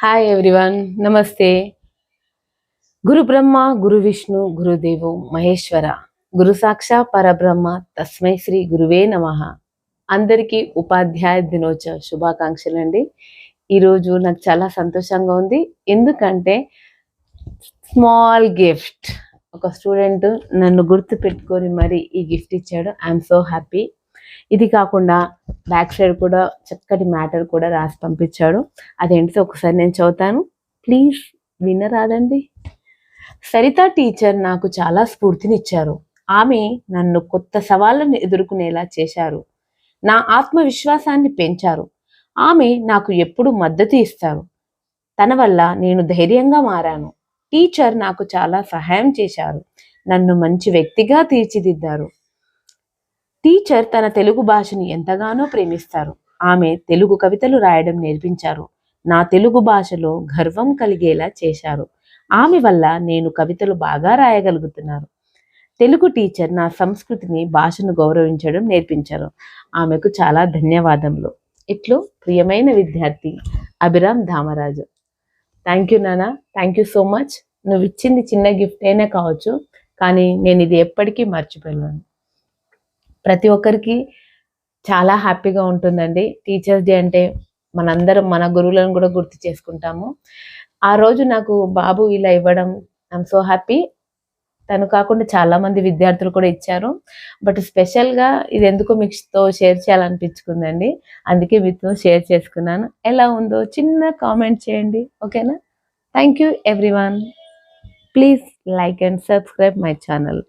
Hi everyone నమస్తే గురు బ్రహ్మ గురు విష్ణు గురుదేవు మహేశ్వర గురు సాక్షా పరబ్రహ్మ తస్మై శ్రీ గురువే నమ అందరికీ ఉపాధ్యాయ దినోత్సవ శుభాకాంక్షలు అండి ఈరోజు నాకు చాలా సంతోషంగా ఉంది. ఎందుకంటే స్మాల్ గిఫ్ట్ ఒక స్టూడెంట్ నన్ను గుర్తు పెట్టుకొని మరి ఈ గిఫ్ట్ ఇచ్చాడు. ఐఎమ్ సో హ్యాపీ ఇది కాకుండా బ్యాక్ సైడ్ కూడా చక్కటి మ్యాటర్ కూడా రాసి పంపించాడు. అదేంటిదో ఒకసారి నేను చదువుతాను. ప్లీజ్ వినరాదండి. సరిత టీచర్ నాకు చాలా స్ఫూర్తినిచ్చారు. ఆమె నన్ను కొత్త సవాళ్ళను ఎదుర్కొనేలా చేశారు. నా ఆత్మవిశ్వాసాన్ని పెంచారు. ఆమె నాకు ఎప్పుడు మద్దతు ఇస్తారు. తన వల్ల నేను ధైర్యంగా మారాను. టీచర్ నాకు చాలా సహాయం చేశారు. నన్ను మంచి వ్యక్తిగా తీర్చిదిద్దారు. టీచర్ తన తెలుగు భాషని ఎంతగానో ప్రేమిస్తారు. ఆమె తెలుగు కవితలు రాయడం నేర్పించారు. నా తెలుగు భాషలో గర్వం కలిగేలా చేశారు. ఆమె వల్ల నేను కవితలు బాగా రాయగలుగుతున్నాను తెలుగు టీచర్ నా సంస్కృతిని భాషను గౌరవించడం నేర్పించారు. ఆమెకు చాలా ధన్యవాదములు. ఇట్లు ప్రియమైన విద్యార్థి అభిరామ్ ధామరాజు. థ్యాంక్ యూ నాన్న థ్యాంక్ యూ సో మచ్. నువ్వు ఇచ్చింది చిన్న గిఫ్ట్ అయినా కావచ్చు కానీ నేను ఇది ఎప్పటికీ మర్చిపోయాను ప్రతి ఒక్కరికి చాలా హ్యాపీగా ఉంటుందండి. టీచర్స్ డే అంటే మనందరం మన గురువులను కూడా గుర్తు చేసుకుంటాము. ఆ రోజు నాకు బాబు ఇలా ఇవ్వడం ఐఎమ్ సో హ్యాపీ తను కాకుండా చాలా మంది విద్యార్థులు కూడా ఇచ్చారు. బట్ స్పెషల్గా ఇది ఎందుకు మీతో షేర్ చేయాలనిపించుకుందండి. అందుకే మీతో షేర్ చేసుకున్నాను. ఎలా ఉందో చిన్న కామెంట్ చేయండి. ఓకేనా? Thank you everyone. Please like and subscribe my channel.